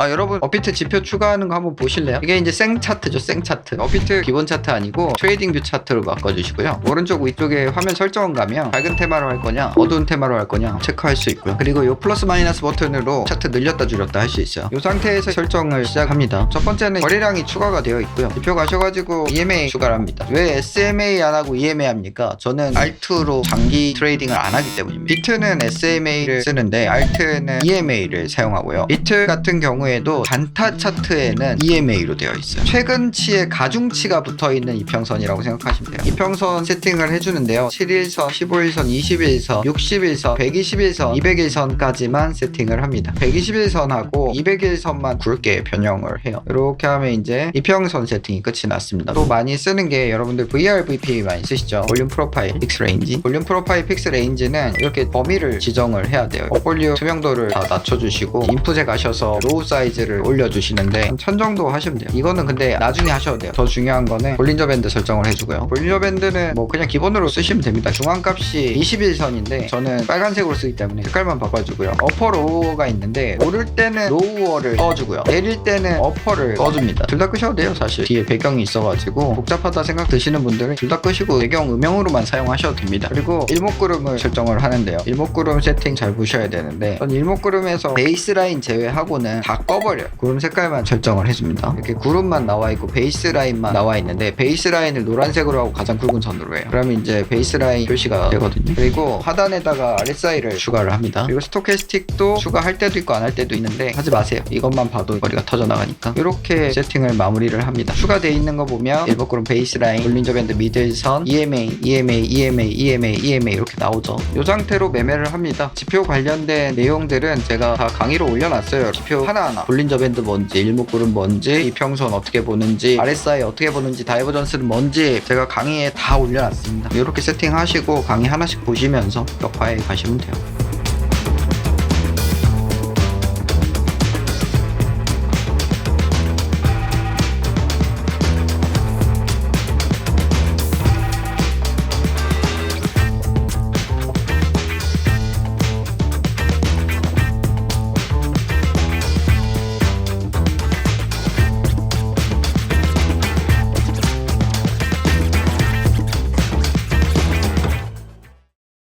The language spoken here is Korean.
아 여러분 업비트 지표 추가하는 거 한번 보실래요? 이게 이제 생 차트죠 생 차트. 업비트 기본 차트 아니고 트레이딩 뷰 차트로 바꿔주시고요. 오른쪽 위쪽에 화면 설정 가면 밝은 테마로 할 거냐 어두운 테마로 할 거냐 체크할 수 있고요. 그리고 요 플러스 마이너스 버튼으로 차트 늘렸다 줄였다 할 수 있어요. 이 상태에서 설정을 시작합니다. 첫 번째는 거래량이 추가가 되어 있고요. 지표 가셔가지고 EMA 추가를 합니다. 왜 SMA 안 하고 EMA 합니까? 저는 알트로 장기 트레이딩을 안 하기 때문입니다. 비트는 SMA를 쓰는데 알트는 EMA를 사용하고요. 비트 같은 경우에 도 단타 차트에는 EMA로 되어 있어요. 최근치에 가중치가 붙어 있는 이평선이라고 생각하시면 돼요. 이평선 세팅을 해주는데요. 7일선, 15일선, 21선, 60일선, 121선, 200일선까지만 세팅을 합니다. 121선하고 200일선만 굵게 변형을 해요. 이렇게 하면 이제 이평선 세팅이 끝이 났습니다. 또 많이 쓰는 게 여러분들 VRVP 많이 쓰시죠? 볼륨 프로파일 픽스 레인지? 볼륨 프로파일 픽스 레인지는 이렇게 범위를 지정을 해야 돼요. 포폴리오 투명도를 다 낮춰주시고 인풋에 가셔서 로우 사이 즈를 올려주시는데 한 1000 정도 하시면 돼요. 이거는 근데 나중에 하셔도 돼요. 더 중요한 거는 볼린저 밴드 설정을 해주고요. 볼린저 밴드는 뭐 그냥 기본으로 쓰시면 됩니다. 중앙값이 21선인데 저는 빨간색으로 쓰기 때문에 색깔만 바꿔주고요. 어퍼 로우가 있는데 오를 때는 로우어를 꺼주고요. 내릴 때는 어퍼를 꺼줍니다. 둘 다 끄셔도 돼요 사실. 뒤에 배경이 있어가지고 복잡하다 생각 드시는 분들은 둘 다 끄시고 배경 음영으로만 사용하셔도 됩니다. 그리고 일목구름을 설정을 하는데요. 일목구름 세팅 잘 보셔야 되는데 전 일목구름에서 베이스라인 제외하고는 다 꺼버려요 구름 색깔만 설정을 해줍니다. 이렇게 구름만 나와 있고 베이스 라인만 나와 있는데 베이스 라인을 노란색으로 하고 가장 굵은 선으로 해요. 그러면 이제 베이스 라인 표시가 되거든요. 그리고 하단에다가 RSI를 추가를 합니다. 그리고 스토캐스틱도 추가할 때도 있고 안 할 때도 있는데 하지 마세요. 이것만 봐도 머리가 터져 나가니까. 이렇게 세팅을 마무리를 합니다. 추가되어 있는 거 보면 일목구름 베이스 라인 볼린저 밴드 미들선 EMA EMA EMA EMA EMA 이렇게 나오죠. 이 상태로 매매를 합니다. 지표 관련된 내용들은 제가 다 강의로 올려놨어요. 지표 하나하나 볼린저 밴드 뭔지 일목구름 뭔지 이평선 어떻게 보는지 RSI 어떻게 보는지 다이버 전스는 뭔지 제가 강의에 다 올려놨습니다. 이렇게 세팅하시고 강의 하나씩 보시면서 벽화에 가시면 돼요